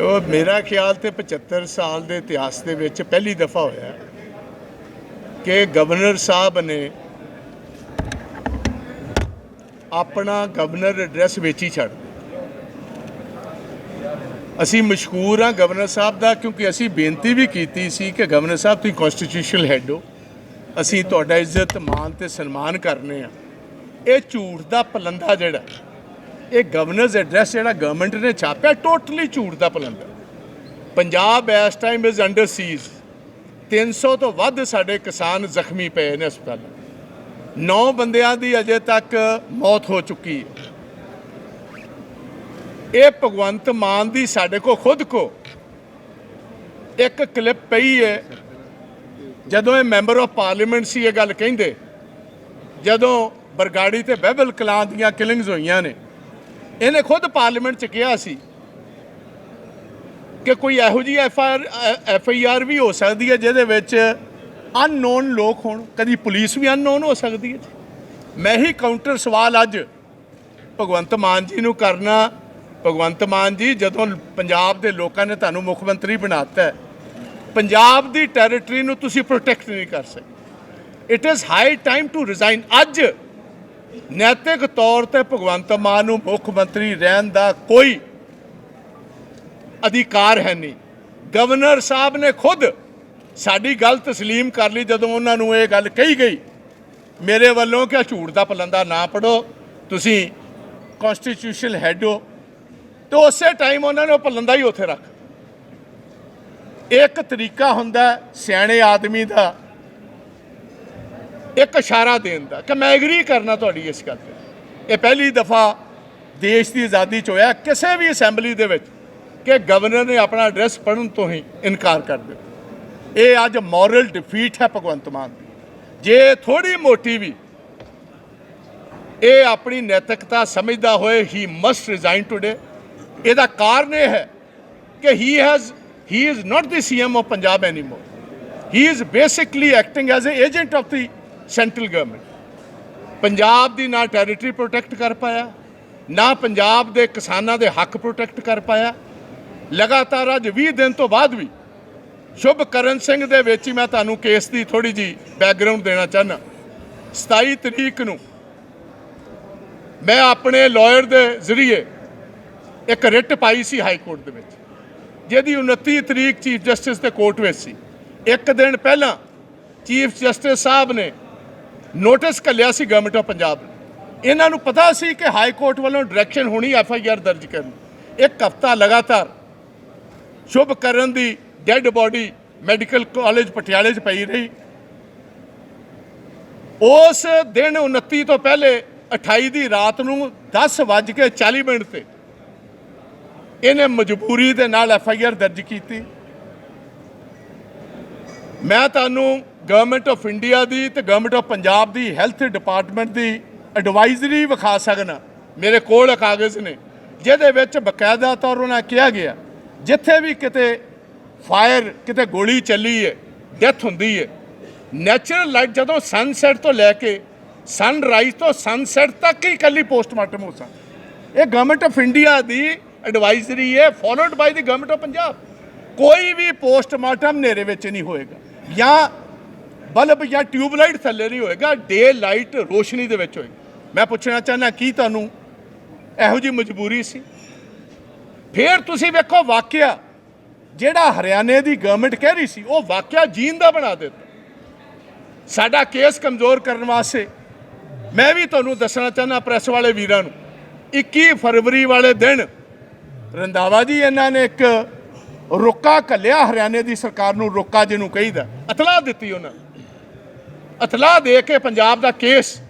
ਉਹ ਮੇਰਾ ਖਿਆਲ ਤੇ 75 ਸਾਲ ਦੇ ਇਤਿਹਾਸ ਦੇ ਵਿੱਚ ਪਹਿਲੀ ਦਫਾ ਹੋਇਆ ਕਿ ਗਵਰਨਰ ਸਾਹਿਬ ਨੇ ਆਪਣਾ ਗਵਰਨਰ ਐਡਰੈਸ ਵਿੱਚ ਹੀ ਛੱਡ ਅਸੀਂ ਮਸ਼ਕੂਰ ਹਾਂ ਗਵਰਨਰ ਸਾਹਿਬ ਦਾ ਕਿਉਂਕਿ ਅਸੀਂ ਬੇਨਤੀ ਵੀ ਕੀਤੀ ਸੀ ਕਿ ਗਵਰਨਰ ਸਾਹਿਬ ਤੁਸੀਂ ਕਨਸਟੀਟਿਊਸ਼ਨਲ ਹੈਡ ਹੋ। ਅਸੀਂ ਤੁਹਾਡਾ ਇੱਜ਼ਤ ਮਾਨ ਤੇ ਸਨਮਾਨ ਕਰਨੇ ਆ। ਇਹ ਝੂਠ ਦਾ ਪਲੰਦਾ ਜਿਹੜਾ ਇਹ ਗਵਰਨਰਸ ਐਡਰੈਸ ਜਿਹੜਾ ਗਵਰਨਮੈਂਟ ਨੇ ਛਾਪਿਆ ਟੋਟਲੀ ਝੂਠ ਦਾ ਪਲੰਦਾ ਪੰਜਾਬ ਇਸ ਟਾਈਮ ਇਜ਼ ਅੰਡਰ ਸੀਜ਼ 300 ਤੋਂ ਵੱਧ ਸਾਡੇ ਕਿਸਾਨ ਜ਼ਖਮੀ ਪਏ ਨੇ ਹਸਪਤਾਲ 9 ਬੰਦਿਆਂ ਦੀ ਅਜੇ ਤੱਕ ਮੌਤ ਹੋ ਚੁੱਕੀ ਹੈ। ਇਹ ਭਗਵੰਤ ਮਾਨ ਦੀ ਸਾਡੇ ਕੋ ਖੁਦ ਕੋ ਇੱਕ ਕਲਿੱਪ ਪਈ ਹੈ। ਜਦੋਂ ਇਹ ਮੈਂਬਰ ਆਫ ਪਾਰਲੀਮੈਂਟ ਸੀ, ਇਹ ਗੱਲ ਕਹਿੰਦੇ, ਜਦੋਂ ਬਰਗਾੜੀ ਤੇ ਬਹਿਬਲ ਕਲਾਂ ਦੀਆਂ ਕਿਲਿੰਗਸ ਹੋਈਆਂ ਨੇ ਇਹਨੇ ਖੁਦ ਪਾਰਲੀਮੈਂਟ 'ਚ ਕਿਹਾ ਸੀ ਕਿ ਕੋਈ ਇਹੋ ਜਿਹੀ F R, F I R ਵੀ ਹੋ ਸਕਦੀ ਹੈ ਜਿਹਦੇ ਵਿੱਚ ਅਨਨੋਨ ਲੋਕ ਹੋਣ। ਕਦੀ ਪੁਲਿਸ ਵੀ ਅਨਨੋਨ ਹੋ ਸਕਦੀ ਹੈ। ਮੈਂ ਹੀ ਕਾਊਂਟਰ ਸਵਾਲ ਅੱਜ ਭਗਵੰਤ ਮਾਨ ਜੀ ਨੂੰ ਕਰਨਾ। ਭਗਵੰਤ ਮਾਨ ਜੀ, ਜਦੋਂ ਪੰਜਾਬ ਦੇ ਲੋਕਾਂ ਨੇ ਤੁਹਾਨੂੰ ਮੁੱਖ ਮੰਤਰੀ ਬਣਾਤਾ ਹੈ, ਪੰਜਾਬ ਦੀ ਟੈਰੀਟਰੀ ਨੂੰ ਤੁਸੀਂ ਪ੍ਰੋਟੈਕਟ ਨਹੀਂ ਕਰ ਸਕਦੇ। It is high time to resign ਅੱਜ ਨੈਤਿਕ ਤੌਰ ਤੇ ਭਗਵੰਤ ਮਾਨ ਨੂੰ ਮੁੱਖ ਮੰਤਰੀ ਰਹਿਣ ਦਾ ਕੋਈ ਅਧਿਕਾਰ ਹੈ ਨਹੀਂ। ਗਵਰਨਰ ਸਾਹਿਬ ਨੇ ਖੁਦ ਸਾਡੀ ਗੱਲ ਤਸਲੀਮ ਕਰ ਲਈ ਜਦੋਂ ਉਹਨਾਂ ਨੂੰ ਇਹ ਗੱਲ ਕਹੀ ਗਈ। ਮੇਰੇ ਵੱਲੋਂ ਕਿ ਝੂਠ ਦਾ ਪਲੰਦਾ ਨਾ ਪੜੋ ਤੁਸੀਂ ਕਨਸਟੀਟਿਊਸ਼ਨਲ ਹੈਡ ਹੋ। ਤੇ ਉਸੇ ਟਾਈਮ ਉਹਨਾਂ ਨੇ ਉਹ ਪਲੰਦਾ ਹੀ ਉੱਥੇ ਰੱਖ। ਇੱਕ ਤਰੀਕਾ ਹੁੰਦਾ ਸਿਆਣੇ ਆਦਮੀ ਦਾ ਇੱਕ ਇਸ਼ਾਰਾ ਦੇਣ ਦਾ ਕਿ ਮੈਂ ਐਗਰੀ ਕਰਨਾ ਤੁਹਾਡੀ ਇਸ ਗੱਲ ਤੇ। ਇਹ ਪਹਿਲੀ ਦਫਾ ਦੇਸ਼ ਦੀ ਆਜ਼ਾਦੀ ਚ ਹੋਇਆ, ਕਿਸੇ ਵੀ ਅਸੈਂਬਲੀ ਦੇ ਵਿੱਚ ਕਿ ਗਵਰਨਰ ਨੇ ਆਪਣਾ ਐਡਰੈਸ ਪੜਨ ਤੋਂ ਹੀ ਇਨਕਾਰ ਕਰ ਦਿੱਤਾ। ਇਹ ਅੱਜ ਮੋਰਲ ਡਿਫੀਟ ਹੈ ਭਗਵੰਤ ਮਾਨ ਦੀ। ਜੇ ਥੋੜੀ ਮੋਟੀ ਵੀ ਇਹ ਆਪਣੀ ਨੈਤਿਕਤਾ ਸਮਝਦਾ ਹੋਏ ਹੀ ਮਸਟ ਰਿਜ਼ਾਈਨ ਟੁਡੇ ਇਹਦਾ ਕਾਰਨ ਇਹ ਹੈ ਕਿ he has he is not the CM of Punjab anymore he is basically acting as a agent of the central government Punjab ਦੀ ਨਾ ਟੈਰੀਟਰੀ ਪ੍ਰੋਟੈਕਟ ਕਰ ਪਾਇਆ, ਨਾ ਪੰਜਾਬ ਦੇ ਕਿਸਾਨਾਂ ਦੇ ਹੱਕ ਪ੍ਰੋਟੈਕਟ ਕਰ ਪਾਇਆ। ਲਗਾਤਾਰ ਅੱਜ 20 ਦਿਨ ਤੋਂ ਬਾਅਦ ਵੀ ਸ਼ੁਭ ਕਰਨ ਸਿੰਘ ਦੇ ਵਿੱਚ ਹੀ ਮੈਂ ਤੁਹਾਨੂੰ ਕੇਸ ਦੀ ਥੋੜੀ ਜੀ ਬੈਕਗ੍ਰਾਉਂਡ ਦੇਣਾ ਚਾਹਨਾ 27 ਤਰੀਕ ਨੂੰ ਮੈਂ ਆਪਣੇ ਲਾਇਰ ਦੇ ਜ਼ਰੀਏ ਇੱਕ ਰਿਟ ਪਾਈ ਸੀ ਹਾਈ ਕੋਰਟ ਦੇ ਵਿੱਚ, ਜਿਹਦੀ 29 ਤਰੀਕ ਚੀਫ ਜਸਟਿਸ ਦੇ ਕੋਰਟ ਵਿੱਚ ਸੀ। ਇੱਕ ਦਿਨ ਪਹਿਲਾਂ ਚੀਫ ਜਸਟਿਸ ਸਾਹਿਬ ਨੇ ਨੋਟਿਸ ਕੱਲਿਆ ਸੀ ਗਵਰਨਮੈਂਟ ਆਫ ਪੰਜਾਬ ਨੂੰ। ਇਹਨਾਂ ਨੂੰ ਪਤਾ ਸੀ ਕਿ ਹਾਈ ਕੋਰਟ ਵੱਲੋਂ ਡਾਇਰੈਕਸ਼ਨ ਹੋਣੀ ਐਫ ਆਈ ਆਰ ਦਰਜ ਕਰਨ। ਇੱਕ ਹਫਤਾ ਲਗਾਤਾਰ ਸ਼ੁਭ ਕਰਨ ਦੀ ਡੈੱਡ ਬਾਡੀ ਮੈਡੀਕਲ ਕਾਲਜ ਪਟਿਆਲੇ 'ਚ ਪਈ ਰਹੀ। ਉਸ ਦਿਨ 29 ਤੋਂ ਪਹਿਲੇ 28 ਦੀ ਰਾਤ ਨੂੰ 10 ਵੱਜ ਕੇ 40 ਮਿੰਟ ਤੇ ਇਹਨੇ ਮਜਬੂਰੀ ਦੇ ਨਾਲ ਐਫ ਆਈ ਆਰ ਦਰਜ ਕੀਤੀ। ਮੈਂ ਤੁਹਾਨੂੰ ਗਵਰਨਮੈਂਟ ਆਫ ਇੰਡੀਆ ਦੀ ਤੇ ਗਵਰਨਮੈਂਟ ਆਫ ਪੰਜਾਬ ਦੀ ਹੈਲਥ ਡਿਪਾਰਟਮੈਂਟ ਦੀ ਐਡਵਾਈਜ਼ਰੀ ਵਿਖਾ ਸਕਣਾ। ਮੇਰੇ ਕੋਲ ਕਾਗਜ਼ ਨੇ, ਜਿਹਦੇ ਵਿੱਚ ਬਕਾਇਦਾ ਤੌਰ ਉਹਨਾਂ ਕਿਹਾ ਗਿਆ, ਜਿੱਥੇ ਵੀ ਕਿਤੇ ਫਾਇਰ ਕਿਤੇ ਗੋਲੀ ਚੱਲੀ ਹੈ ਡੈਥ ਹੁੰਦੀ ਹੈ ਨੈਚੁਰਲ ਲਾਈਟ ਜਦੋਂ ਸਨਸੈਟ ਤੋਂ ਲੈ ਕੇ ਸਨਰਾਈਜ਼ ਤੋਂ ਸਨਸੈਟ ਤੱਕ ਹੀ ਇਕੱਲੀ ਪੋਸਟਮਾਰਟਮ ਹੋ ਸਕਦਾ। ਇਹ ਗਵਰਨਮੈਂਟ ਆਫ ਇੰਡੀਆ ਦੀ ਐਡਵਾਈਜ਼ਰੀ ਹੈ followed by the government of Punjab ਕੋਈ ਵੀ ਪੋਸਟਮਾਰਟਮ ਹਨੇਰੇ ਵਿੱਚ ਨਹੀਂ ਹੋਏਗਾ। ਜਾਂ ਬਲਬ ਜਾਂ ਟਿਊਬਲਾਈਟ ਥੱਲੇ ਨਹੀਂ ਹੋਏਗਾ ਡੇ ਲਾਈਟ ਰੋਸ਼ਨੀ ਦੇ ਵਿੱਚ ਹੋਏਗਾ। ਮੈਂ ਪੁੱਛਣਾ ਚਾਹੁੰਦਾ, ਕੀ ਤੁਹਾਨੂੰ ਇਹੋ ਜੀ ਮਜਬੂਰੀ ਸੀ? ਫਿਰ ਤੁਸੀਂ ਵੇਖੋ ਵਾਕਿਆ, ਜਿਹੜਾ ਹਰਿਆਣੇ ਦੀ ਗਵਰਨਮੈਂਟ ਕਹਿ ਰਹੀ ਸੀ, ਉਹ ਵਾਕਿਆ ਜੀਨ ਦਾ ਬਣਾ ਦਿੱਤਾ। ਸਾਡਾ ਕੇਸ ਕਮਜ਼ੋਰ ਕਰਨ ਵਾਸਤੇ ਮੈਂ ਵੀ ਤੁਹਾਨੂੰ ਦੱਸਣਾ ਚਾਹੁੰਦਾ ਪ੍ਰੈਸ ਵਾਲੇ ਵੀਰਾਂ ਨੂੰ 21 ਫਰਵਰੀ ਵਾਲੇ ਦਿਨ ਰੰਦਾਵਾ ਜੀ ਇਹਨਾਂ ਨੇ ਇੱਕ ਰੁੱਕਾ ਕੱਲਿਆ ਹਰਿਆਣੇ ਦੀ ਸਰਕਾਰ ਨੂੰ ਰੁੱਕਾ ਜਿਹਨੂੰ ਕਹੀਦਾ ਅਤਲਾਹ ਦਿੱਤੀ ਉਹਨਾਂ ਨੇ ਅਤਲਾਹ ਦੇ ਕੇ ਪੰਜਾਬ ਦਾ ਕੇਸ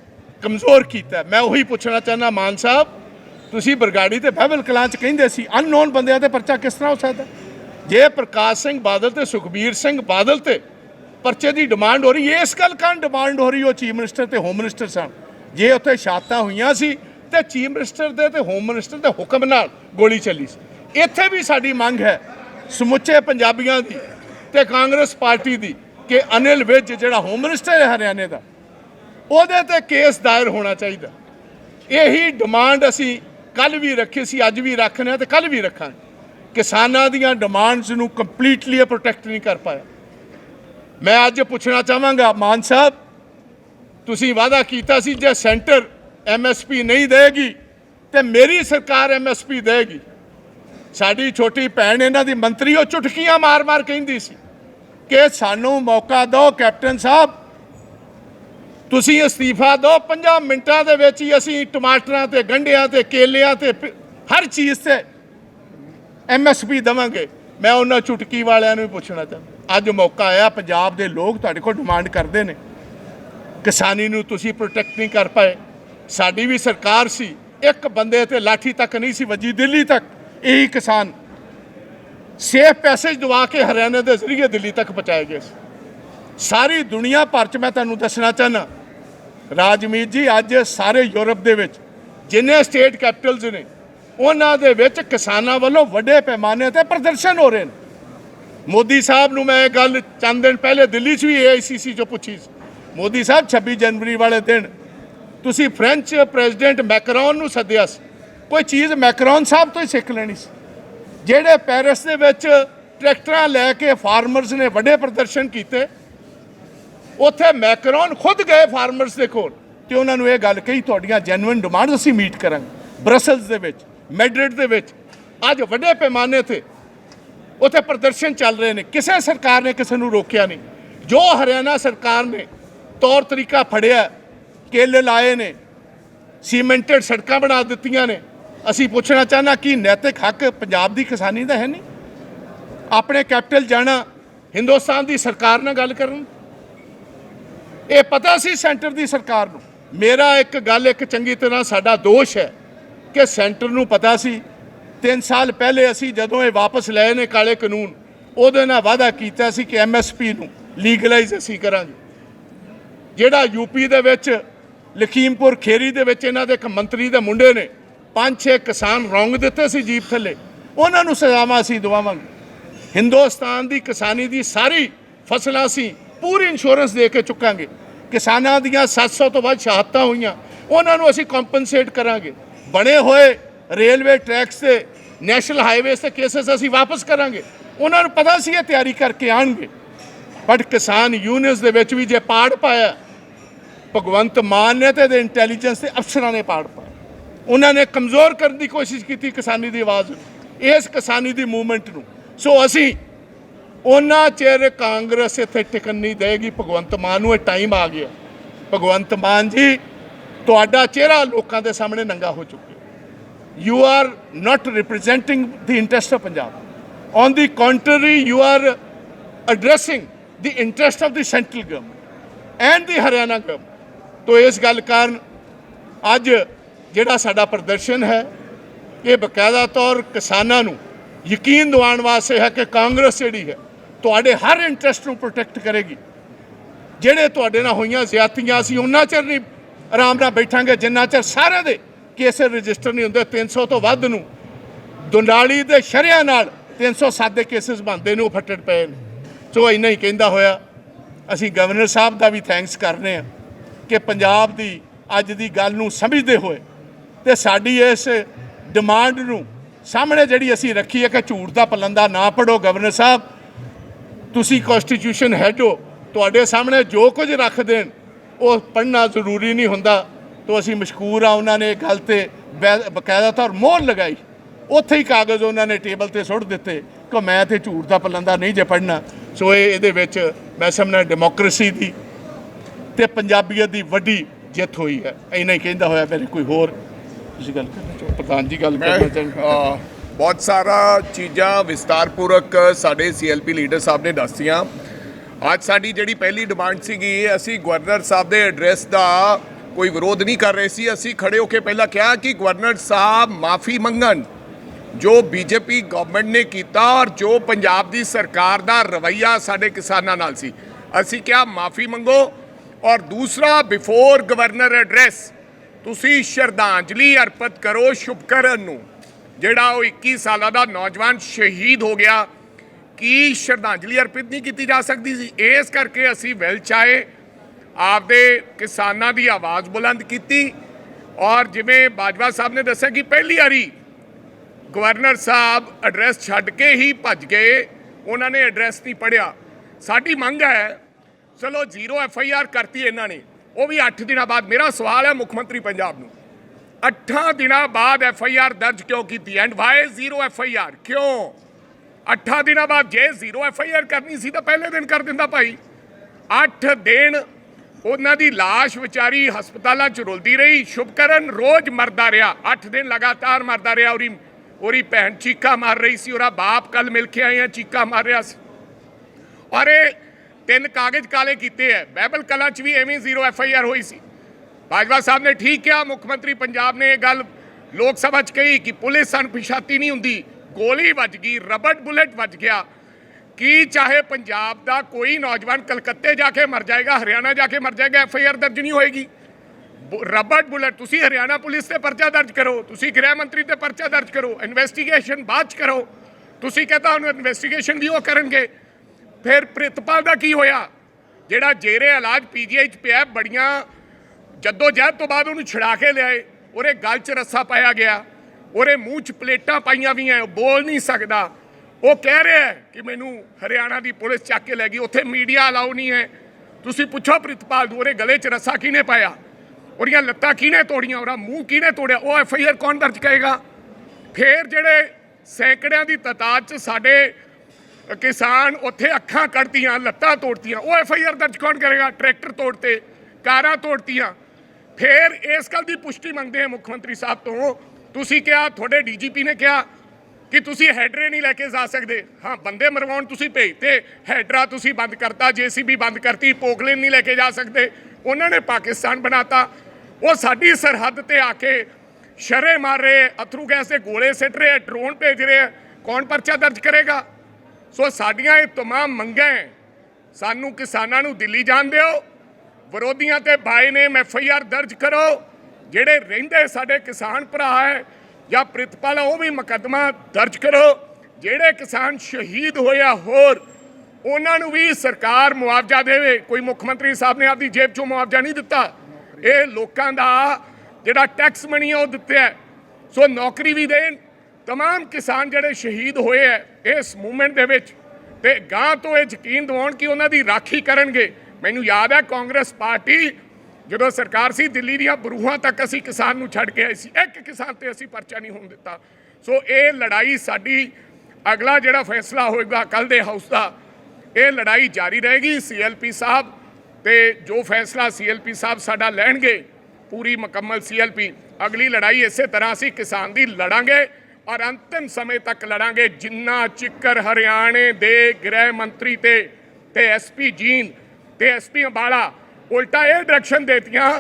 ਕਮਜ਼ੋਰ ਕੀਤਾ। ਮੈਂ ਉਹੀ ਪੁੱਛਣਾ ਚਾਹੁੰਦਾ, ਮਾਨ ਸਾਹਿਬ, ਤੁਸੀਂ ਬਰਗਾੜੀ ਤੇ ਬਹਿਬਲ ਕਲਾਂ ਚ ਕਹਿੰਦੇ ਸੀ ਅਨਨੋਨ ਬੰਦਿਆਂ ਤੇ ਪਰਚਾ ਕਿਸ ਤਰ੍ਹਾਂ ਹੋ ਸਕਦਾ? ਜੇ ਪ੍ਰਕਾਸ਼ ਸਿੰਘ ਬਾਦਲ ਤੇ ਸੁਖਬੀਰ ਸਿੰਘ ਬਾਦਲ ਤੇ ਪਰਚੇ ਦੀ ਡਿਮਾਂਡ ਹੋ ਰਹੀ, ਇਸ ਗੱਲ ਕਾਰਨ ਡਿਮਾਂਡ ਹੋ ਰਹੀ, ਉਹ ਚੀਫ ਮਿਨਿਸਟਰ ਤੇ ਹੋਮ ਮਿਨਿਸਟਰ ਸਨ। ਜੇ ਉੱਥੇ ਸ਼ਾਤਾਂ ਹੋਈਆਂ ਸੀ, ਤੇ ਚੀਫ ਮਿਨਿਸਟਰ ਦੇ ਤੇ ਹੋਮ ਮਿਨਿਸਟਰ ਦੇ ਹੁਕਮ ਨਾਲ ਗੋਲੀ ਚੱਲੀ ਸੀ। ਇੱਥੇ ਵੀ ਸਾਡੀ ਮੰਗ ਹੈ ਸਮੁੱਚੇ ਪੰਜਾਬੀਆਂ ਦੀ ਤੇ ਕਾਂਗਰਸ ਪਾਰਟੀ ਦੀ ਕਿ ਅਨਿਲ ਵਿਜ ਜਿਹੜਾ ਹੋਮ ਮਿਨਿਸਟਰ ਹੈ ਹਰਿਆਣੇ ਦਾ, ਉਹਦੇ ਤੇ ਕੇਸ ਦਾਇਰ ਹੋਣਾ ਚਾਹੀਦਾ। ਇਹੀ ਡਿਮਾਂਡ ਅਸੀਂ ਕੱਲ ਵੀ ਰੱਖੀ ਸੀ, ਅੱਜ ਵੀ ਰੱਖਨੇ ਆ ਤੇ ਕੱਲ ਵੀ ਰੱਖਾਂਗੇ। ਕਿਸਾਨਾਂ ਦੀਆਂ ਡਿਮਾਂਡਸ ਨੂੰ ਕੰਪਲੀਟਲੀ ਪ੍ਰੋਟੈਕਟ ਨਹੀਂ ਕਰ ਪਾਇਆ। ਮੈਂ ਅੱਜ ਪੁੱਛਣਾ ਚਾਹਾਂਗਾ, ਮਾਨ ਸਾਹਿਬ, ਤੁਸੀਂ ਵਾਅਦਾ ਕੀਤਾ ਸੀ ਜੇ ਸੈਂਟਰ ਐਮਐਸਪੀ ਨਹੀਂ ਦੇਗੀ ਤੇ ਮੇਰੀ ਸਰਕਾਰ ਐਮਐਸਪੀ ਦੇਗੀ। ਸਾਡੀ ਛੋਟੀ ਭੈਣ, ਇਹਨਾਂ ਦੀ ਮੰਤਰੀ ਉਹ ਚੁਟਕੀਆਂ ਮਾਰ-ਮਾਰ ਕਹਿੰਦੀ ਸੀ। ਕਿ ਸਾਨੂੰ ਮੌਕਾ ਦਿਓ ਕੈਪਟਨ ਸਾਹਿਬ। ਤੁਸੀਂ ਅਸਤੀਫਾ ਦਿਓ। 5 ਮਿੰਟਾਂ ਦੇ ਵਿੱਚ ਹੀ ਅਸੀਂ ਟਮਾਟਰਾਂ ਤੇ, ਗੰਢਿਆਂ ਤੇ, ਕੇਲਿਆਂ ਤੇ, ਪ- ਹਰ ਚੀਜ਼ ਤੇ ਐਮਐਸਪੀ ਦਵਾਂਗੇ। ਮੈਂ ਉਹਨਾਂ ਚੁਟਕੀ ਵਾਲਿਆਂ ਨੂੰ ਵੀ ਪੁੱਛਣਾ ਚਾਹੁੰਦਾ। ਅੱਜ ਮੌਕਾ ਆਇਆ। ਪੰਜਾਬ ਦੇ ਲੋਕ ਤੁਹਾਡੇ ਕੋਲ ਡਿਮਾਂਡ ਕਰਦੇ ਨੇ। ਕਿਸਾਨੀ ਨੂੰ ਤੁਸੀਂ ਪ੍ਰੋਟੈਕਟ ਨਹੀਂ ਕਰ ਪਾਏ। ਸਾਡੀ ਵੀ ਸਰਕਾਰ ਸੀ। ਇੱਕ ਬੰਦੇ ਤੇ ਲਾਠੀ ਤੱਕ ਨਹੀਂ ਸੀ ਵੱਜੀ। ਦਿੱਲੀ ਤੱਕ। ਇਹੀ ਕਿਸਾਨ ਸੇਫ ਪੈਸੇਜ ਦਵਾ ਕੇ ਹਰਿਆਣਾ ਦੇ ਜ਼ਰੀਏ ਦਿੱਲੀ ਤੱਕ ਪਹੁੰਚਾਏ ਗਏ ਸੀ। ਸਾਰੀ ਦੁਨੀਆ ਭਰ ਚ ਮੈਂ ਤੁਹਾਨੂੰ ਦੱਸਣਾ ਚਾਹਨਾ ਰਾਜਮੀਤ ਜੀ, ਅੱਜ ਸਾਰੇ ਯੂਰਪ ਦੇ ਵਿੱਚ ਜਿੰਨੇ ਸਟੇਟ ਕੈਪੀਟਲਸ ਨੇ, ਉਹਨਾਂ ਦੇ ਵਿੱਚ ਕਿਸਾਨਾਂ ਵੱਲੋਂ ਵੱਡੇ ਪੈਮਾਨੇ ਤੇ ਪ੍ਰਦਰਸ਼ਨ ਹੋ ਰਹੇ ਨੇ। ਮੋਦੀ ਸਾਹਿਬ ਨੂੰ ਮੈਂ ਇਹ ਗੱਲ ਚੰਦ ਦਿਨ ਪਹਿਲੇ ਦਿੱਲੀ 'ਚ ਵੀ ਏਆਈਸੀਸੀ 'ਚੋਂ ਪੁੱਛੀ ਸੀ। ਮੋਦੀ ਸਾਹਿਬ 26 ਜਨਵਰੀ ਵਾਲੇ ਦਿਨ ਤੁਸੀਂ ਫ੍ਰੈਂਚ ਪ੍ਰੈਜ਼ੀਡੈਂਟ ਮੈਕਰੋਨ ਨੂੰ ਸੱਦਿਆ ਸੀ। ਕੋਈ ਚੀਜ਼ ਮੈਕਰੋਨ ਸਾਹਿਬ ਤੋਂ ਹੀ ਸਿੱਖ ਲੈਣੀ ਸੀ। ਜਿਹੜੇ ਪੈਰਿਸ ਦੇ ਵਿੱਚ ਟਰੈਕਟਰਾਂ ਲੈ ਕੇ ਫਾਰਮਰਸ ਨੇ ਵੱਡੇ ਪ੍ਰਦਰਸ਼ਨ ਕੀਤੇ, ਉੱਥੇ ਮੈਕਰੋਨ ਖੁਦ ਗਏ ਫਾਰਮਰਸ ਦੇ ਕੋਲ ਤੇ ਉਹਨਾਂ ਨੂੰ ਇਹ ਗੱਲ ਕਹੀ, ਤੁਹਾਡੀਆਂ ਜੈਨੂਇਨ ਡਿਮਾਂਡਸ ਅਸੀਂ ਮੀਟ ਕਰਾਂਗੇ। ਬ੍ਰਸਲਸ ਦੇ ਵਿੱਚ, ਮੈਡਰਿਡ ਦੇ ਵਿੱਚ, ਅੱਜ ਵੱਡੇ ਪੈਮਾਨੇ ਤੇ ਉੱਥੇ ਪ੍ਰਦਰਸ਼ਨ ਚੱਲ ਰਹੇ ਨੇ। ਕਿਸੇ ਸਰਕਾਰ ਨੇ ਕਿਸੇ ਨੂੰ ਰੋਕਿਆ ਨਹੀਂ। ਜੋ ਹਰਿਆਣਾ ਸਰਕਾਰ ਨੇ ਤੌਰ ਤਰੀਕਾ ਫੜਿਆ, ਕੇਲੇ ਲਾਏ ਨੇ, ਸੀਮੈਂਟਡ ਸੜਕਾਂ ਬਣਾ ਦਿੱਤੀਆਂ ਨੇ ਅਸੀਂ ਪੁੱਛਣਾ ਚਾਹਨਾ ਕਿ ਨੈਤਿਕ ਹੱਕ ਪੰਜਾਬ ਦੀ ਕਿਸਾਨੀ ਦਾ ਹੈ ਨਹੀਂ? ਆਪਣੇ ਕੈਪੀਟਲ ਜਾਣਾ ਹਿੰਦੁਸਤਾਨ ਦੀ ਸਰਕਾਰ ਨਾਲ ਗੱਲ ਕਰਨ। ਇਹ ਪਤਾ ਸੀ ਸੈਂਟਰ ਦੀ ਸਰਕਾਰ ਨੂੰ। ਮੇਰਾ ਇੱਕ ਗੱਲ ਇੱਕ ਚੰਗੀ ਤਰ੍ਹਾਂ ਸਾਡਾ ਦੋਸ਼ ਹੈ ਕਿ ਸੈਂਟਰ ਨੂੰ ਪਤਾ ਸੀ। 3 ਸਾਲ ਪਹਿਲੇ ਅਸੀਂ ਜਦੋਂ ਇਹ ਵਾਪਸ ਲਏ ਨੇ ਕਾਲੇ ਕਾਨੂੰਨ, ਉਹਦੇ ਨਾਲ ਵਾਅਦਾ ਕੀਤਾ ਸੀ ਕਿ ਐਮਐਸਪੀ ਨੂੰ ਲੀਗਲਾਈਜ਼ ਅਸੀਂ ਕਰਾਂਗੇ। ਜਿਹੜਾ ਯੂਪੀ ਦੇ ਵਿੱਚ ਲਖੀਮਪੁਰ ਖੇਰੀ ਦੇ ਵਿੱਚ ਇਹਨਾਂ ਦੇ ਇੱਕ ਮੰਤਰੀ ਦੇ ਮੁੰਡੇ ਨੇ ਪੰਜ ਛੇ ਕਿਸਾਨ ਰੌਂਗ ਦਿੱਤੇ ਸੀ ਜੀਪ ਥੱਲੇ। ਉਹਨਾਂ ਨੂੰ ਸਜ਼ਾਵਾਂ ਅਸੀਂ ਦਵਾਵਾਂਗੇ ਹਿੰਦੁਸਤਾਨ ਦੀ ਕਿਸਾਨੀ ਦੀ ਸਾਰੀ ਫਸਲਾਂ ਅਸੀਂ ਪੂਰੀ ਇੰਸ਼ੋਰੈਂਸ ਦੇ ਕੇ ਚੁੱਕਾਂਗੇ। ਕਿਸਾਨਾਂ ਦੀਆਂ 700 ਤੋਂ ਵੱਧ ਸ਼ਹਾਦਤਾਂ ਹੋਈਆਂ। ਉਹਨਾਂ ਨੂੰ ਅਸੀਂ ਕੰਪਨਸੇਟ ਕਰਾਂਗੇ। ਬਣੇ ਹੋਏ ਰੇਲਵੇ ਟਰੈਕਸ ਤੇ, ਨੈਸ਼ਨਲ ਹਾਈਵੇਜ਼ ਤੇ ਕੇਸਸ ਅਸੀਂ ਵਾਪਸ ਕਰਾਂਗੇ। ਉਹਨਾਂ ਨੂੰ ਪਤਾ ਸੀ ਇਹ ਤਿਆਰੀ ਕਰਕੇ ਆਣਗੇ। ਬਟ ਕਿਸਾਨ ਯੂਨੀਅਨਸ ਦੇ ਵਿੱਚ ਵੀ ਜੇ ਪਾੜ ਪਾਇਆ, ਭਗਵੰਤ ਮਾਨ ਨੇ ਤੇ ਇਹਦੇ ਇੰਟੈਲੀਜੈਂਸ ਦੇ ਅਫਸਰਾਂ ਨੇ ਪਾੜ ਪਾਇਆ। ਉਹਨਾਂ ਨੇ ਕਮਜ਼ੋਰ ਕਰਨ ਦੀ ਕੋਸ਼ਿਸ਼ ਕੀਤੀ ਕਿਸਾਨੀ ਦੀ ਆਵਾਜ਼ ਇਸ ਕਿਸਾਨੀ ਦੀ ਮੂਵਮੈਂਟ ਨੂੰ ਸੋ ਅਸੀਂ ਉਹਨਾਂ ਚਿਰ ਕਾਂਗਰਸ ਇੱਥੇ ਟਿਕਣ ਨਹੀਂ ਦੇਗੀ ਭਗਵੰਤ ਮਾਨ ਨੂੰ ਇਹ ਟਾਈਮ ਆ ਗਿਆ ਭਗਵੰਤ ਮਾਨ ਜੀ ਤੁਹਾਡਾ ਚਿਹਰਾ ਲੋਕਾਂ ਦੇ ਸਾਹਮਣੇ ਨੰਗਾ ਹੋ ਚੁੱਕਿਆ you are not representing the interest of Punjab on the country you are addressing the interest of the central government and the Haryana government ਤੋਂ ਇਸ ਗੱਲ ਕਾਰਨ ਅੱਜ ਜਿਹੜਾ ਸਾਡਾ ਪ੍ਰਦਰਸ਼ਨ ਹੈ, ਇਹ ਬਕਾਇਦਾ ਤੌਰ ਕਿਸਾਨਾਂ ਨੂੰ ਯਕੀਨ ਦਿਵਾਉਣ ਵਾਸਤੇ ਹੈ ਕਿ ਕਾਂਗਰਸ ਜਿਹੜੀ ਹੈ, ਤੁਹਾਡੇ ਹਰ ਇੰਟਰਸਟ ਨੂੰ ਪ੍ਰੋਟੈਕਟ ਕਰੇਗੀ। ਜਿਹੜੇ ਤੁਹਾਡੇ ਨਾਲ ਹੋਈਆਂ ਜ਼ਿਆਤੀਆਂ, ਅਸੀਂ ਉਹਨਾਂ ਚਿਰ ਨਹੀਂ ਆਰਾਮ ਨਾਲ ਬੈਠਾਂਗੇ, ਜਿੰਨਾ ਚਿਰ ਸਾਰਿਆਂ ਦੇ ਕੇਸ ਰਜਿਸਟਰ ਨਹੀਂ ਹੁੰਦੇ 300 ਤੋਂ ਵੱਧ ਨੂੰ। ਦੁਨਾਲੀ ਦੇ ਸ਼ਰਿਆਂ ਨਾਲ 307 ਦੇ ਕੇਸਿਸ ਬਣਦੇ ਨੇ, ਉਹ ਫੱਟੜ ਪਏ ਨੇ। ਸੋ ਇੰਨਾ ਹੀ ਕਹਿੰਦਾ ਹੋਇਆ, ਅਸੀਂ ਗਵਰਨਰ ਸਾਹਿਬ ਦਾ ਵੀ ਥੈਂਕਸ ਕਰਨੇ ਆ ਕਿ ਪੰਜਾਬ ਦੀ ਅੱਜ ਦੀ ਗੱਲ ਨੂੰ ਸਮਝਦੇ ਹੋਏ ਤੇ ਸਾਡੀ ਇਸ ਡਿਮਾਂਡ ਨੂੰ ਸਾਹਮਣੇ ਜਿਹੜੀ ਅਸੀਂ ਰੱਖੀ ਹੈ ਕਿ ਝੂਠ ਦਾ ਪਲੰਦਾ ਨਾ ਪੜੋ ਗਵਰਨਰ ਸਾਹਿਬ। ਤੁਸੀਂ ਕਨਸਟੀਟਿਊਸ਼ਨ ਹੈਡ ਹੋ, ਤੁਹਾਡੇ ਸਾਹਮਣੇ ਜੋ ਕੁਝ ਰੱਖ ਦੇਣ, ਉਹ ਪੜ੍ਹਨਾ ਜ਼ਰੂਰੀ ਨਹੀਂ ਹੁੰਦਾ। ਤੋਂ ਅਸੀਂ ਮਸ਼ਕੂਰ ਆ ਉਹਨਾਂ ਨੇ ਗੱਲ ਤੇ, ਬੈ- ਬਕਾਇਦਾ ਤੌਰ ਮੋਹਰ ਲਗਾਈ। ਉੱਥੇ ਹੀ ਕਾਗਜ਼ ਉਹਨਾਂ ਨੇ ਟੇਬਲ ਤੇ ਸੁੱਟ ਦਿੱਤੇ ਕਿ ਮੈਂ ਤੇ ਝੂਠ ਦਾ ਪਲੰਦਾ ਨਹੀਂ ਜੇ ਪੜ੍ਹਨਾ। ਸੋ ਇਹ ਇਹਦੇ ਵਿੱਚ ਮੈਂ ਸਮਝਣਾ ਡੈਮੋਕ੍ਰੇਸੀ ਦੀ ਤੇ ਪੰਜਾਬੀਅਤ ਦੀ ਵੱਡੀ ਜਿੱਤ ਹੋਈ ਹੈ। ਇੰਨਾ ਹੀ ਕਹਿੰਦਾ ਹੋਇਆ, ਮੇਰੇ ਕੋਈ ਹੋਰ ਤੁਸੀਂ ਗੱਲ ਕਰਨਾ ਚਾਹੋ? ਪ੍ਰਧਾਨ ਜੀ ਗੱਲ ਕਰਨਾ ਚਾਹੁੰਦੇ ਬਹੁਤ ਸਾਰਾ ਚੀਜ਼ਾਂ ਵਿਸਤਾਰਪੂਰਕ ਸਾਡੇ ਸੀਐਲਪੀ ਲੀਡਰ ਸਾਹਿਬ ਨੇ ਦੱਸੀਆਂ। ਅੱਜ ਸਾਡੀ ਜਿਹੜੀ ਪਹਿਲੀ ਡਿਮਾਂਡ ਸੀਗੀ ਅਸੀਂ ਗਵਰਨਰ ਸਾਹਿਬ ਦੇ ਐਡਰੈਸ ਦਾ ਕੋਈ ਵਿਰੋਧ ਨਹੀਂ ਕਰ ਰਹੇ ਸੀ। ਅਸੀਂ ਖੜੇ ਹੋ ਕੇ ਪਹਿਲਾਂ ਕਿਹਾ ਕਿ ਗਵਰਨਰ ਸਾਹਿਬ ਮਾਫੀ ਮੰਗਣ। ਜੋ ਬੀਜੇਪੀ ਗਵਰਨਮੈਂਟ ਨੇ ਕੀਤਾ ਔਰ ਜੋ ਪੰਜਾਬ ਦੀ ਸਰਕਾਰ ਦਾ ਰਵੱਈਆ ਸਾਡੇ ਕਿਸਾਨਾਂ ਨਾਲ ਸੀ। ਅਸੀਂ ਕਿਹਾ ਮਾਫੀ ਮੰਗੋ। ਔਰ ਦੂਸਰਾ ਬਿਫੋਰ ਗਵਰਨਰ ਐਡਰੈਸ ਤੁਸੀਂ ਸ਼ਰਧਾਂਜਲੀ ਅਰਪਿਤ ਕਰੋ ਸ਼ੁਭਕਰਨ ਨੂੰ, ਜਿਹੜਾ ਉਹ 21 ਸਾਲਾਂ ਦਾ ਨੌਜਵਾਨ ਸ਼ਹੀਦ ਹੋ ਗਿਆ। ਕੀ ਸ਼ਰਧਾਂਜਲੀ ਅਰਪਿਤ ਨਹੀਂ ਕੀਤੀ ਜਾ ਸਕਦੀ ਸੀ? ਇਸ ਕਰਕੇ ਅਸੀਂ ਵੈਲ ਚਾਹੇ ਆਪਦੇ ਕਿਸਾਨਾਂ ਦੀ ਆਵਾਜ਼ ਬੁਲੰਦ ਕੀਤੀ। ਔਰ ਜਿਵੇਂ ਬਾਜਵਾ ਸਾਹਿਬ ਨੇ ਦੱਸਿਆ ਕਿ ਪਹਿਲੀ ਵਾਰੀ ਗਵਰਨਰ ਸਾਹਿਬ ਐਡਰੈਸ ਛੱਡ ਕੇ ਹੀ ਭੱਜ ਗਏ, ਉਹਨਾਂ ਨੇ ਐਡਰੈਸ ਨਹੀਂ ਪੜਿਆ ਸਾਡੀ ਮੰਗ ਹੈ, ਚਲੋ ਜ਼ੀਰੋ ਐਫ ਆਈ ਆਰ ਕਰਤੀ ਇਹਨਾਂ ਨੇ। ਉਹ ਵੀ 8 ਦਿਨਾਂ ਬਾਅਦ। ਮੇਰਾ ਸਵਾਲ ਹੈ ਮੁੱਖ ਮੰਤਰੀ ਪੰਜਾਬ ਨੂੰ। 8 ਦਿਨਾਂ ਬਾਅਦ ਐਫ ਆਈ ਆਰ ਦਰਜ ਕਿਉਂ ਕੀਤੀ? And why zero F I R? ਕਿਉਂ? 8 ਦਿਨਾਂ ਬਾਅਦ ਜੇ ਜ਼ੀਰੋ ਐਫ ਆਈ ਆਰ ਕਰਨੀ ਸੀ ਤਾਂ ਪਹਿਲੇ ਦਿਨ ਕਰ ਦਿੰਦਾ ਭਾਈ। 8 ਦਿਨ ਉਹਨਾਂ ਦੀ লাশ ਵਿਚਾਰੀ ਹਸਪਤਾਲਾਂ 'ਚ ਰੁਲਦੀ ਰਹੀ। ਸ਼ੁਭਕਰਨ ਰੋਜ਼ ਮਰਦਾ ਰਿਹਾ। 8 ਦਿਨ ਲਗਾਤਾਰ ਮਰਦਾ ਰਿਹਾ। ਔਰੀ ਔਰੀ ਭੈਣ ਚੀਕਾ ਮਾਰ ਰਹੀ ਸੀ। ਉਹਦਾ ਬਾਪ ਕੱਲ ਮਿਲ ਕੇ ਆਏ ਆ, ਚੀਕਾ ਮਾਰ ਰਿਹਾ ਸੀ। ਔਰ ਇਹ ਤਿੰਨ ਕਾਗਜ਼ ਕਾਲੇ ਕੀਤੇ ਐ। ਬਹਿਬਲ ਕਲਾਂ 'ਚ ਵੀ ਐਵੇਂ ਜ਼ੀਰੋ ਐਫ ਆਈ ਆਰ ਹੋਈ ਸੀ। ਬਾਜਵਾ ਸਾਹਿਬ ਨੇ ਠੀਕ ਕਿਹਾ, ਮੁੱਖ ਮੰਤਰੀ ਪੰਜਾਬ ਨੇ ਇਹ ਗੱਲ ਲੋਕ ਸਭਾ 'ਚ ਕਹੀ ਕਿ ਪੁਲਿਸ ਅਣਪਛਾਤੀ ਨਹੀਂ ਹੁੰਦੀ। ਗੋਲੀ ਵੱਜ ਗਈ, ਰਬੜ ਬੁਲੇਟ ਵੱਜ ਗਿਆ। ਕੀ ਚਾਹੇ ਪੰਜਾਬ ਦਾ ਕੋਈ ਨੌਜਵਾਨ ਕਲਕੱਤੇ ਜਾ ਕੇ ਮਰ ਜਾਏਗਾ, ਹਰਿਆਣਾ ਜਾ ਕੇ ਮਰ ਜਾਏਗਾ, ਐਫ ਆਈ ਆਰ ਦਰਜ ਨਹੀਂ ਹੋਏਗੀ। ਬੁ- ਰਬੜ ਬੁਲੇਟ, ਤੁਸੀਂ ਹਰਿਆਣਾ ਪੁਲਿਸ ਤੇ ਪਰਚਾ ਦਰਜ ਕਰੋ, ਤੁਸੀਂ ਗ੍ਰਹਿ ਮੰਤਰੀ ਤੇ ਪਰਚਾ ਦਰਜ ਕਰੋ, ਇਨਵੈਸਟੀਗੇਸ਼ਨ ਬਾਅਦ ਚ ਕਰੋ। ਤੁਸੀਂ ਕਹਤਾ ਹੁਣ ਇਨਵੈਸਟੀਗੇਸ਼ਨ ਵੀ ਉਹ ਕਰਨਗੇ। ਫਿਰ ਪ੍ਰਿਤਪਾਲ ਦਾ ਕੀ ਹੋਇਆ? ਜਿਹੜਾ ਜੇਰੇ ਇਲਾਜ ਪੀਜੀਆਈ ਚ ਪਿਆ, ਬੜੀਆਂ ਜੱਦੋ ਜਹਿਦ ਤੋਂ ਬਾਅਦ ਉਹਨੂੰ ਛੁਡਾ ਕੇ ਲਿਆਏ। ਉਹਦੇ ਗਲ 'ਚ ਰੱਸਾ ਪਾਇਆ ਗਿਆ। ਉਹਦੇ ਮੂੰਹ 'ਚ ਪਲੇਟਾਂ ਪਾਈਆਂ ਵੀ ਐ ਬੋਲ ਨਹੀਂ ਸਕਦਾ। ਉਹ ਕਹਿ ਰਿਹਾ ਕਿ ਮੈਨੂੰ ਹਰਿਆਣਾ ਦੀ ਪੁਲਿਸ ਚੱਕ ਕੇ ਲੈ ਗਈ। ਉੱਥੇ ਮੀਡੀਆ ਅਲਾਉ ਨਹੀਂ ਹੈ। ਤੁਸੀਂ ਪੁੱਛੋ ਪ੍ਰਿਤਪਾਲ ਨੂੰ, ਉਹਦੇ ਗਲੇ 'ਚ ਰੱਸਾ ਕਿਹਨੇ ਪਾਇਆ? ਉਹਦੀਆਂ ਲੱਤਾਂ ਕਿਹਨੇ ਤੋੜੀਆਂ? ਉਹਦਾ ਮੂੰਹ ਕਿਹਨੇ ਤੋੜਿਆ? ਉਹ ਐਫ ਆਈ ਆਰ ਕੌਣ ਦਰਜ ਕਰੇਗਾ? ਫੇਰ ਜਿਹੜੇ ਸੈਂਕੜਿਆਂ ਦੀ ਤਤਾਦ 'ਚ ਸਾਡੇ ਕਿਸਾਨ ਉੱਥੇ ਅੱਖਾਂ ਕੱਢਤੀਆਂ ਲੱਤਾਂ ਤੋੜਤੀਆਂ ਉਹ ਐਫ ਆਈ ਆਰ ਦਰਜ ਕੌਣ ਕਰੇਗਾ? ਟਰੈਕਟਰ ਤੋੜਤੇ ਕਾਰਾਂ ਤੋੜਤੀਆਂ। ਫਿਰ ਇਸ ਗੱਲ ਦੀ ਪੁਸ਼ਟੀ ਮੰਗਦੇ ਆ ਮੁੱਖ ਮੰਤਰੀ ਸਾਹਿਬ ਤੋਂ। ਤੁਸੀਂ ਕਿਹਾ, ਤੁਹਾਡੇ ਡੀਜੀਪੀ ਨੇ ਕਿਹਾ ਕਿ ਤੁਸੀਂ ਹੈਡਰੇ ਨਹੀਂ ਲੈ ਕੇ ਜਾ ਸਕਦੇ। ਹਾਂ, ਬੰਦੇ ਮਰਵਾਉਣ ਤੁਸੀਂ ਭੇਜਤੇ। ਹੈਡਰਾ ਤੁਸੀਂ ਬੰਦ ਕਰਤਾ ਜੀਸੀਬੀ ਬੰਦ ਕਰਤੀ ਪੋਕਲੇਨ ਨਹੀਂ ਲੈ ਕੇ ਜਾ ਸਕਦੇ। ਉਹਨਾਂ ਨੇ ਪਾਕਿਸਤਾਨ ਬਣਾਤਾ। ਉਹ ਸਾਡੀ ਸਰਹੱਦ ਤੇ ਆ ਕੇ ਸ਼ਰੇ ਮਾਰ ਰਹੇ, ਅਥਰੂ ਗੈਸ ਦੇ ਗੋਲੇ ਸਿੱਟ ਰਹੇ, ਡਰੋਨ ਭੇਜ ਰਹੇ। ਆ। ਕੌਣ ਪਰਚਾ ਦਰਜ ਕਰੇਗਾ? ਸੋ ਸਾਡੀਆਂ ਇਹ तमाम ਮੰਗਾਂ ਹੈ। ਸਾਨੂੰ ਕਿਸਾਨਾਂ ਨੂੰ ਦਿੱਲੀ ਜਾਣ ਦਿਓ ਵਿਰੋਧੀਆਂ ਤੇ ਬਾਈ ਨੇ ਐਫ ਆਈ ਆਰ ਦਰਜ ਕਰੋ ਜਿਹੜੇ ਰਹਿੰਦੇ ਸਾਡੇ ਕਿਸਾਨ ਭਰਾ ਹੈ ਜਾਂ ਪ੍ਰਿਤਪਾਲ ਆ, ਉਹ ਵੀ ਮੁਕੱਦਮਾ ਦਰਜ ਕਰੋ ਜਿਹੜੇ ਕਿਸਾਨ ਸ਼ਹੀਦ ਹੋਇਆ ਹੋਰ ਉਹਨਾਂ ਨੂੰ ਵੀ ਸਰਕਾਰ ਮੁਆਵਜ਼ਾ ਦੇਵੇ ਕੋਈ ਮੁੱਖ ਮੰਤਰੀ ਸਾਹਿਬ ਨੇ ਆਪਦੀ ਜੇਬ ਚੋਂ ਮੁਆਵਜ਼ਾ ਨਹੀਂ ਦਿੱਤਾ ਇਹ ਲੋਕਾਂ ਦਾ ਜਿਹੜਾ ਟੈਕਸ ਮਨੀ ਹੈ ਉਹ ਦਿੱਤਾ ਹੈ। ਸੋ ਨੌਕਰੀ ਵੀ ਦੇਣ तमाम ਕਿਸਾਨ ਜਿਹੜੇ ਸ਼ਹੀਦ ਹੋਏ ਹੈ ਇਸ ਮੂਵਮੈਂਟ ਦੇ ਵਿੱਚ ਤੇ ਗਾਂ ਤੋਂ ਇਹ ਯਕੀਨ ਦਿਵਾਉਣ ਕਿ ਉਹਨਾਂ ਦੀ ਰਾਖੀ ਕਰਨਗੇ ਮੈਨੂੰ ਯਾਦ ਹੈ ਕਾਂਗਰਸ ਪਾਰਟੀ ਜਦੋਂ ਸਰਕਾਰ ਸੀ ਦਿੱਲੀ ਦੀਆਂ ਬਰੂਹਾਂ ਤੱਕ ਅਸੀਂ ਕਿਸਾਨ ਨੂੰ ਛੱਡ ਕੇ ਆਏ ਸੀ ਇੱਕ ਕਿਸਾਨ ਤੇ ਅਸੀਂ ਪਰਚਾ ਨਹੀਂ ਹੋਣ ਦਿੱਤਾ ਸੋ ਇਹ ਲੜਾਈ ਸਾਡੀ ਅਗਲਾ ਜਿਹੜਾ ਫੈਸਲਾ ਹੋਏਗਾ ਕੱਲ ਦੇ ਹਾਊਸ ਦਾ ਇਹ ਲੜਾਈ ਜਾਰੀ ਰਹੇਗੀ ਸੀਐਲਪੀ ਸਾਹਿਬ ਤੇ ਜੋ ਫੈਸਲਾ ਸੀਐਲਪੀ ਸਾਹਿਬ ਸਾਡਾ ਲੈਣਗੇ ਪੂਰੀ ਮੁਕੰਮਲ ਸੀਐਲਪੀ ਅਗਲੀ ਲੜਾਈ ਇਸੇ ਤਰ੍ਹਾਂ ਅਸੀਂ ਕਿਸਾਨ ਦੀ ਲੜਾਂਗੇ ਔਰ ਅੰਤਿਮ ਸਮੇਂ ਤੱਕ ਲੜਾਂਗੇ। ਜਿੰਨਾ ਚਿੱਕਰ ਹਰਿਆਣੇ ਦੇ ਗ੍ਰਹਿ ਮੰਤਰੀ ਤੇ ਤੇ ਐਸਪੀ ਜੀਨ ਤੇ ਐਸਪੀ ਅੰਬਾਲਾ ਉਲਟਾ ਇਹ ਡਾਇਰੈਕਸ਼ਨ ਦੇਤੀਆਂ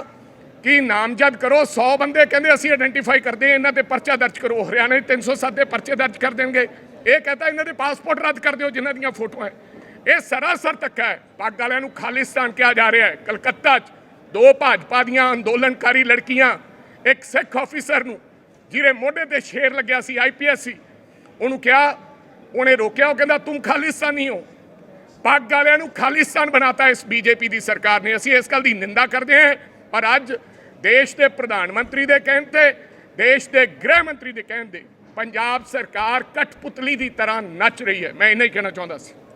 ਕਿ ਨਾਮਜ਼ਦ ਕਰੋ। 100 ਬੰਦੇ ਕਹਿੰਦੇ ਅਸੀਂ ਆਇਡੈਂਟੀਫਾਈ ਕਰਦੇ ਇਹਨਾਂ ਤੇ ਪਰਚਾ ਦਰਜ ਕਰੋ। ਹਰਿਆਣੇ 'ਚ 307 ਦੇ ਪਰਚੇ ਦਰਜ ਕਰ ਦੇਣਗੇ। ਇਹ ਕਹਤਾ ਇਹਨਾਂ ਦੇ ਪਾਸਪੋਰਟ ਰੱਦ ਕਰ ਦਿਓ, ਜਿਨ੍ਹਾਂ ਦੀਆਂ ਫੋਟੋਆਂ ਇਹ ਸਰਾਸਰ ਧੱਕਾ ਹੈ। ਪੱਗ ਵਾਲਿਆਂ ਨੂੰ ਖਾਲਿਸਤਾਨ ਕਿਹਾ ਜਾ ਰਿਹਾ ਹੈ। ਕਲਕੱਤਾ 'ਚ ਦੋ ਭਾਜਪਾ ਦੀਆਂ ਅੰਦੋਲਨਕਾਰੀ ਲੜਕੀਆਂ, ਇੱਕ ਸਿੱਖ ਆਫੀਸਰ ਨੂੰ ਜਿਹਦੇ ਮੋਢੇ ਤੇ ਸ਼ੇਰ ਲੱਗਿਆ ਸੀ ਆਈਪੀਐਸ ਸੀ। ਉਹਨੂੰ ਕਿਹਾ, ਉਹਨੇ ਰੋਕਿਆ, ਉਹ ਕਹਿੰਦਾ, ਤੂੰ ਖਾਲਿਸਤਾਨੀ ਹੋ। ਪੱਗ ਵਾਲਿਆਂ ਨੂੰ ਖਾਲਿਸਤਾਨ ਬਣਾਤਾ ਇਸ ਬੀਜੇਪੀ ਦੀ ਸਰਕਾਰ ਨੇ। ਅਸੀਂ ਇਸ ਗੱਲ ਦੀ ਨਿੰਦਾ ਕਰਦੇ ਹਾਂ। ਪਰ ਅੱਜ ਦੇਸ਼ ਦੇ ਪ੍ਰਧਾਨ ਮੰਤਰੀ ਦੇ ਕਹਿਣ ਤੇ, ਦੇਸ਼ ਦੇ ਗ੍ਰਹਿ ਮੰਤਰੀ ਦੇ ਕਹਿਣ ਤੇ, ਪੰਜਾਬ ਸਰਕਾਰ ਕਠਪੁਤਲੀ ਦੀ ਤਰ੍ਹਾਂ ਨੱਚ ਰਹੀ ਹੈ। ਮੈਂ ਇੰਨਾ ਹੀ ਕਹਿਣਾ ਚਾਹੁੰਦਾ ਸੀ।